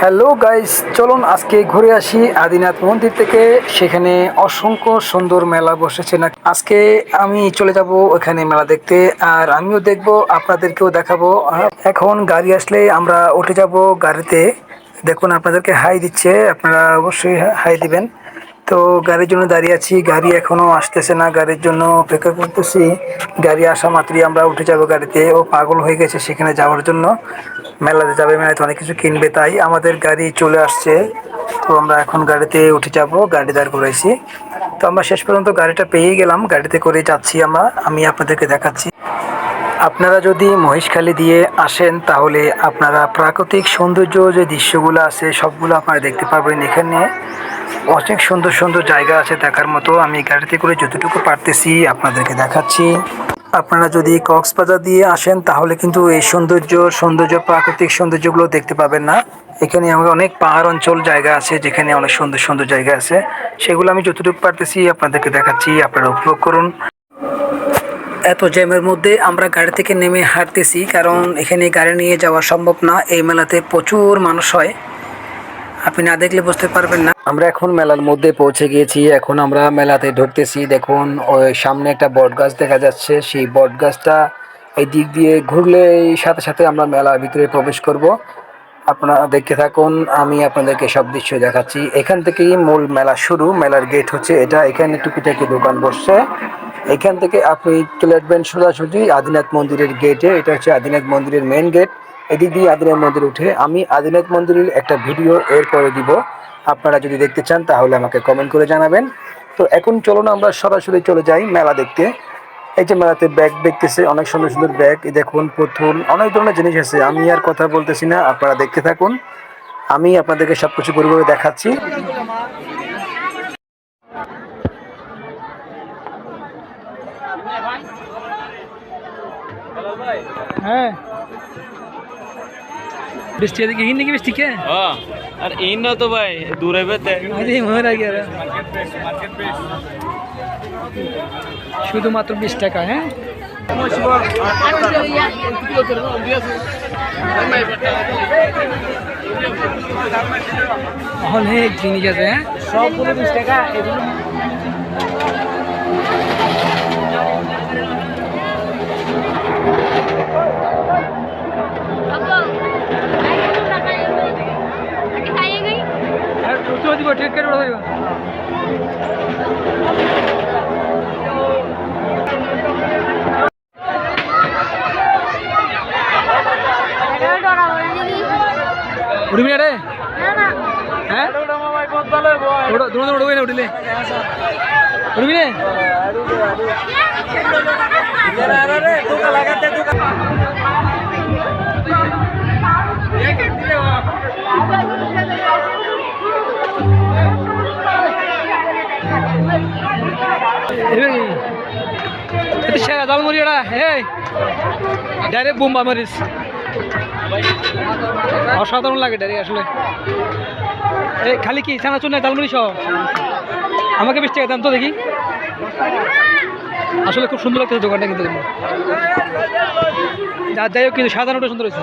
Hello guys, চলুন আজকে ঘুরে আসি আদিনাথ মন্দির থেকে। সেখানে অসংখ্য সুন্দর মেলা বসেছে না আজকে আমি চলে যাব ওখানে মেলা দেখতে, আর আমিও দেখব, আপনাদেরকেও দেখাবো। এখন গাড়ি আসলে আমরা উঠে যাব গাড়িতে। দেখুন, আপনাদেরকে হাই দিচ্ছে, আপনারা অবশ্যই হাই দিবেন। তো গাড়ির জন্য দাঁড়িয়ে আছি, গাড়ি এখনও আসতেছে না, গাড়ির জন্য অপেক্ষা করতেছি। গাড়ি আসা মাত্রই আমরা উঠে যাব গাড়িতে, ও পাগল হয়ে গেছে সেখানে যাওয়ার জন্য। মেলাতে যাবে, মেলাতে অনেক কিছু কিনবে, তাই আমাদের গাড়ি চলে আসছে। তো আমরা এখন গাড়িতে উঠে যাব, গাড়ি দাঁড় করাইছি। তো আমরা শেষ পর্যন্ত গাড়িটা পেয়েই গেলাম, গাড়িতে করে যাচ্ছি আমরা, আমি আপনাদেরকে দেখাচ্ছি। আপনারা যদি মহেশখালী দিয়ে আসেন, তাহলে আপনারা প্রাকৃতিক সৌন্দর্য যে দৃশ্যগুলো আছে, সবগুলো আপনারা দেখতে পারবেন এখানে। অনেক সুন্দর সুন্দর জায়গা আছে দেখার মতো, আমি গাড়িতে করে যতটুকু পারতেছি আপনাদেরকে দেখাচ্ছি। আপনারা যদি কক্সবাজার দিয়ে আসেন, তাহলে কিন্তু এই সৌন্দর্য সৌন্দর্য, প্রাকৃতিক সৌন্দর্যগুলো দেখতে পাবেন না। এখানে আমাদের অনেক পাহাড় অঞ্চল জায়গা আছে, যেখানে অনেক সুন্দর সুন্দর জায়গা আছে। সেগুলো আমি যতটুকু পারতেছি আপনাদেরকে দেখাচ্ছি, আপনারা উপভোগ করুন। এত জ্যামের মধ্যে আমরা গাড়ি থেকে নেমে হাঁটতেছি, কারণ এখানে গাড়ি নিয়ে যাওয়া সম্ভব না। এই মেলাতে প্রচুর মানুষ হয়। আপনি না দেখলে বুঝতে পারবেন না। আমরা এখন মেলার মধ্যে পৌঁছে গিয়েছি। এখন আমরা মেলাতে ঢুকতেছি। দেখুন ওই সামনে একটা বট গাছ দেখা যাচ্ছে। সেই বট গাছটা এই দিক দিয়ে ঘুরলে সাথে সাথে আমরা মেলার ভিতরে প্রবেশ করব। আপনারা দেখতে থাকুন, আমি আপনাদেরকে সব দৃশ্য দেখাচ্ছি। এখান থেকেই মূল মেলা শুরু। মেলার গেট হচ্ছে এটা। এখানে টুকিটাকি দোকান বসছে। এখান থেকে আপনি চলে আসবেন সোজাসুজি আদিনাথ মন্দিরের গেটে এটা হচ্ছে আদিনাথ মন্দিরের মেন গেট এদিক দিয়ে আদিনাথ মন্দির উঠে আমি আদিনাথ মন্দিরের একটা ভিডিও এরপরে দিব। আপনারা যদি দেখতে চান তাহলে আমাকে কমেন্ট করে জানাবেন। তো এখন চলুন আমরা সরাসরি চলে যাই মেলা দেখতে। এই যে মেলাতে ব্যাগ দেখতেছে, অনেক সুন্দর সুন্দর ব্যাগ দেখুন পুতুল অনেক ধরনের জিনিস আছে। আমি আর কথা বলতেছি না, আপনারা দেখতে থাকুন। আমি আপনাদেরকে সব কিছু করে দেখাচ্ছি। হ্যাঁ। বৃষ্টি এদিকে হিন্দি কি বৃষ্টি কে? হ্যাঁ আর এই না তো ভাই দূরে বেতে। শুধুমাত্র বিশ টাকা হ্যাঁ? অনেক জিনিস আছে হ্যাঁ? সবগুলো বিশ টাকা এগুলো আর উঠতে দিব ঠিক করে উঠে দিব উঠবি সেরা জাল মরি এই ডাইরেক্ট বোম্বা মারিস। অসাধারণ লাগে ডাইরেক্ট আসলে। এই, খালি কি ছানা চুন জালমুড়ি সহ আমাকে বেশ টাকা দাম তো দেখি। আসলে খুব সুন্দর লাগতেছে দোকানটা কিন্তু যা, যাই হোক, কিন্তু সাধারণটা সুন্দর হয়েছে।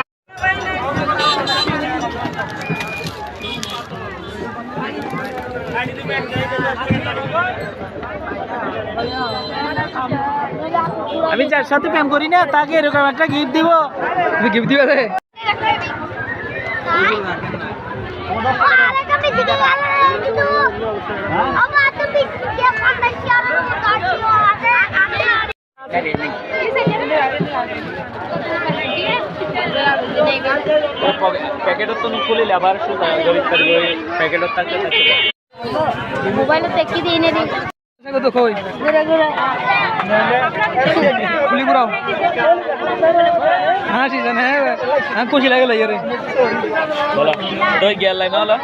আমি যার সাথে প্রেম করি না তাকে এরকম একটা গিফট দিব। তুমি গিফট দিবে রে? প্যাকেটত তো নুখুলিলে আবার সোজা গরিব প্যাকেটত থাকতে থাকতে মোবাইলে দেখি দিই নে দিই। কত কই? ঘুরে ঘুরে। খুলি ঘুরাও হ্যাঁ ঠিক আছে হ্যাঁ হ্যাঁ খুশি লাগে লাগে রে বলো দই গিয়ার লাইন হলো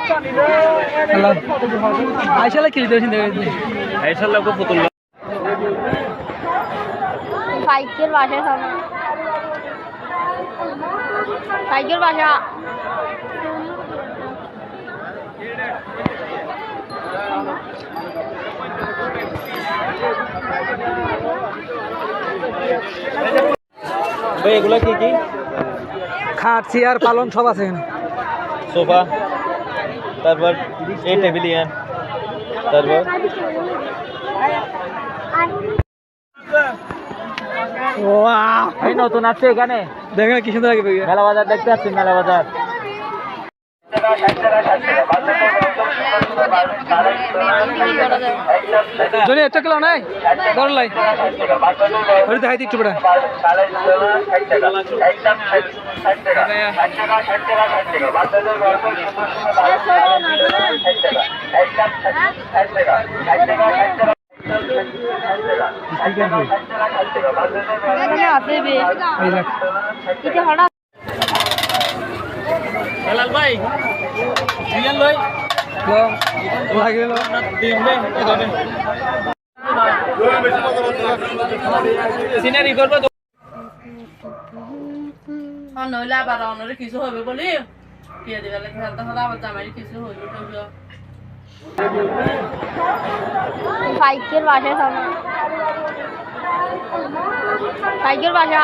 আইসালা খেলি দেবেন দেবে এইসব লোক পুতুল সাইকেল বাসা সামনে। সাইকেল বাসা। ভাই এগুলো কি কি? খাট চেয়ার পালন সব আছে এখানে। সোফা তারপর এই টেবিলিয়ান তারপর? এই নতুন আছে এখানে। দেখেন কি সুন্দর লাগে ভাইয়া। মেলা বাজার দেখতে পাচ্ছি মেলা বাজার। জনি একটা কিলো নাই? বড় লাই ওটা দেখাই একটু বেটা হঠাৎ ভাই ভাই সিনারি করব নইলে আবার কিছু হবে বলি বিয়ে দিবে জামাই কিছু হইল টইল সাইকেল বাসা সামনে সাইকেল বাসা।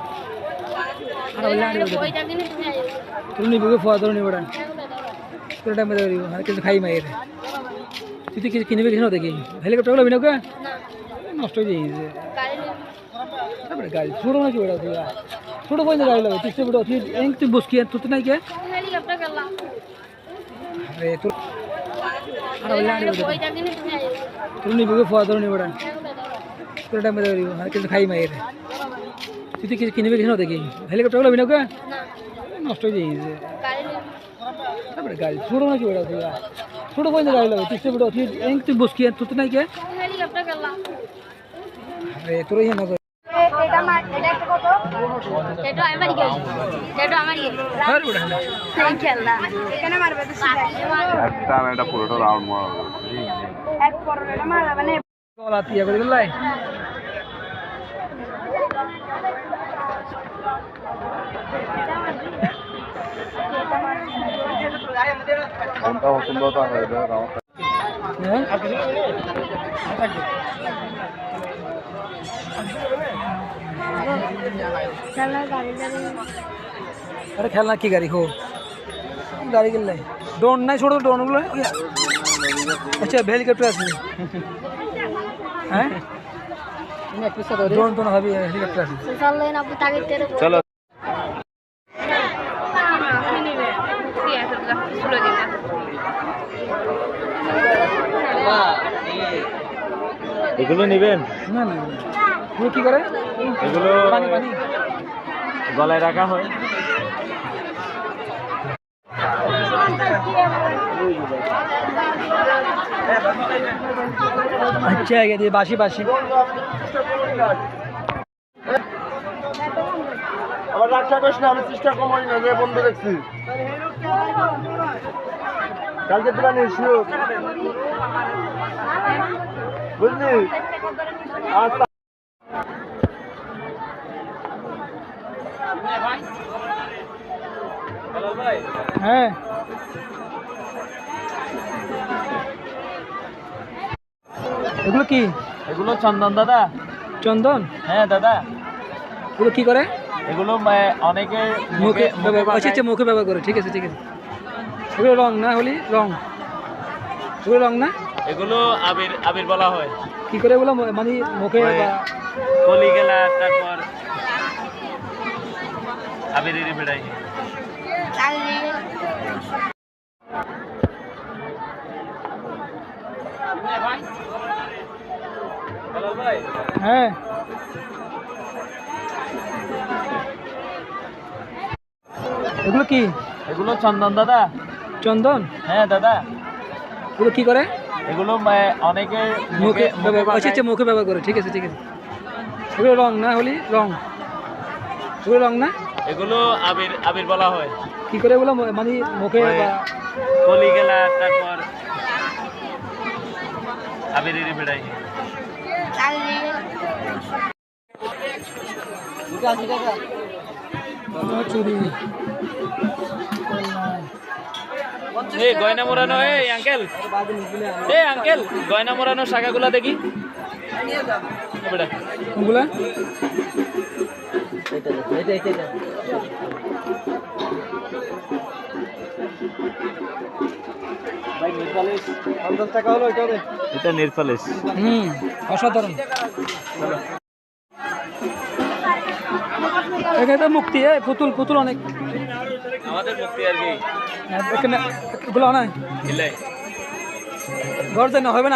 আইও তুই নিবি ফোয়া তোর নিবি বেটা তোর টাইমে দেবি আর কিছু খাই মাইরে তুই তো কিছু কিনবি কিছু না দেখি হেলিকপ্টারগুলো বিনোকে নষ্ট হয়ে যাইছে গাড়ি তারপরে গাড়ি ছোটো নাকি বেটা তুই ছোটো পয়সা গাড়ি লাগে তুই বেটা তুই এং তুই বসকি তুই তো নাই কে হেলিকপ্টার গেলাম আরে তোর আর বললে আরে বেটা ওইটা কিনে তুমি আইও তুই নিবি ফোয়া তোর নিবি বেটা তোর টাইমে দেবি আর কিছু খাই মাইরে তুই তো কিছু কিনবি কিছু না দেখি? হেলিকপ্টারগুলো বিনোকে? নষ্ট হয়ে যাইছে। গাড়ি তারপরে গাড়ি ছোটো নাকি বেটা তুই ছোটো পয়সা গাড়ি লাগে তুই বেটা তুই এং তুই বসকি তুই তো নাই কে হেলিকপ্টার গেলাম আরে তোর ইয়ে না এটা মার এটা একটা এটা না। পুরোটা রাউন্ড মারা। এক পরোটা মারবে। মানে গলা তিয়া করে দিলাই। কোনটা পছন্দটা হয় এটা আমার হ্যাঁ খেলনা গাড়ি গাড়ি আরে খেলনা কি গাড়ি হো গাড়ি কিনলাই ড্রোন নাই ছোট ড্রোনগুলো আচ্ছা হেলিকপ্টার আছে হ্যাঁ ড্রোন তো না হবে হেলিকপ্টার আছে সোশ্যাল লাইন আপনি তাকে তেরে চলো এগুলো নেবেন? না না কি করে? এগুলো গলায় রাখা হয়। আচ্ছা আগে দিয়ে বাসি বাসি আমার রাখা করিস না আমি চেষ্টা কমাই না যে বন্ধ দেখছি। কালকে তোরা নিয়ে বুঝলি আচ্ছা হ্যাঁ। এগুলো কি? এগুলো চন্দন দাদা। চন্দন? হ্যাঁ দাদা। এগুলো কি করে? এগুলো অনেকে মুখে ব্যবহার আচ্ছা আচ্ছা মুখে ব্যবহার করে। ঠিক আছে ঠিক আছে। এগুলো রং না হলি? রং। এগুলো রং না? এগুলো আবির আবির বলা হয়। কি করে এগুলো মানে মুখে ওই- কলি গেলা তারপর আবিরের বেড়াই হ্যাঁ। এগুলো কি? এগুলো চন্দন দাদা। চন্দন? হ্যাঁ দাদা। এগুলো কি করে? এগুলো আহ, অনেকে মুখে ব্যবহার আচ্ছা আচ্ছা মুখে ব্যবহার করে ঠিক আছে ঠিক আছে। এগুলো রং না হলি? রং। এগুলো রং না? এগুলো আবির আবির বলা হয়। কি করে এগুলো? মানে মুখে বা কলি গেলা তারপর আবিরের বেড়াই। চুরি। এই গয়না মোড়ানো এই আঙ্কেল এই আঙ্কেল গয়না মোড়ানো শাখাগুলা দেখি। এ বেটা, এটা হুম অসাধারণ। মুক্তি এ পুতুল পুতুল অনেক। আমাদের মুক্তি আর কি। হ্যাঁ, এখানে এগুলো না ইলাই ঘর যাই না হবে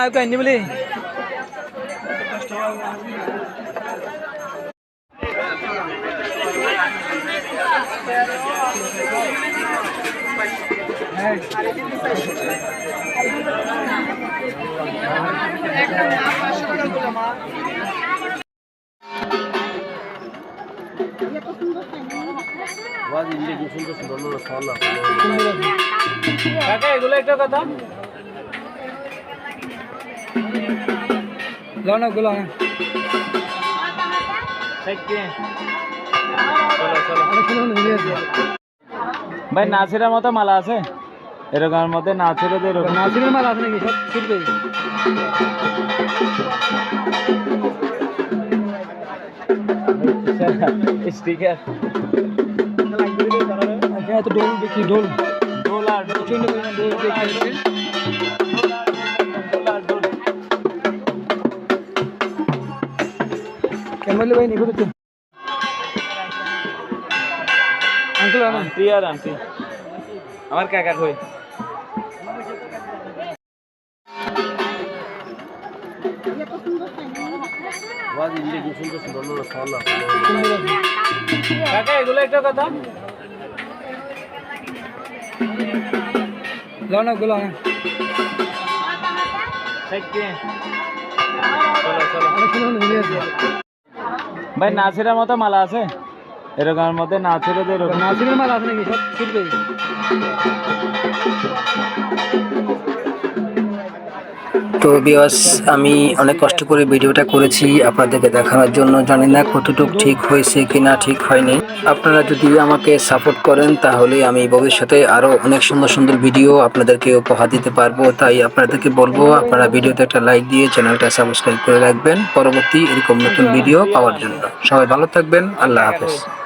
না আয়োকে আইনি বলি হ্যাঁ কাকা এগুলো একটা কথা লো না গুলো না সাইডকে চলো চলো অনেক সুন্দর সুন্দর ভিডিও আছে ভাই নাচের মতো মালা আছে এরকমের মধ্যে নাচের এরকম নাসিরের মাল আছে নাকি সব ছুটবে স্টিকার এখানে তো ডোল দেখি ডোল। ডলার প্রচণ্ড পরিমাণ ডোল ডলার ডলার ক্যামেরা ভাই নিখুঁত তো আঙ্কেল আনা আন্টি আর আন্টি। আমার কাকা কই কাকা এগুলো একটা কথা লো না গুলো না সাইডকে চলো চলো অনেক সুন্দর ভিডিও আছে ভাই নাচের মতো মালা আছে? এরকম মধ্যে নাচের এরকম। নাসিরের মাল আছে নাকি? সব ছুটবে। তো বিয়াস আমি অনেক কষ্ট করে ভিডিওটা করেছি আপনাদেরকে দেখানোর জন্য। জানি না কতটুকু ঠিক হয়েছে কিনা, ঠিক হয়নি। আপনারা যদি আমাকে সাপোর্ট করেন, তাহলে আমি ভবিষ্যতে আরও অনেক সুন্দর সুন্দর ভিডিও আপনাদেরকে উপহার দিতে পারব। তাই আপনাদেরকে বলব, আপনারা ভিডিওতে একটা লাইক দিয়ে চ্যানেলটা সাবস্ক্রাইব করে রাখবেন। পরবর্তী এরকম নতুন ভিডিও পাওয়ার জন্য। সবাই ভালো থাকবেন। আল্লাহ হাফেজ।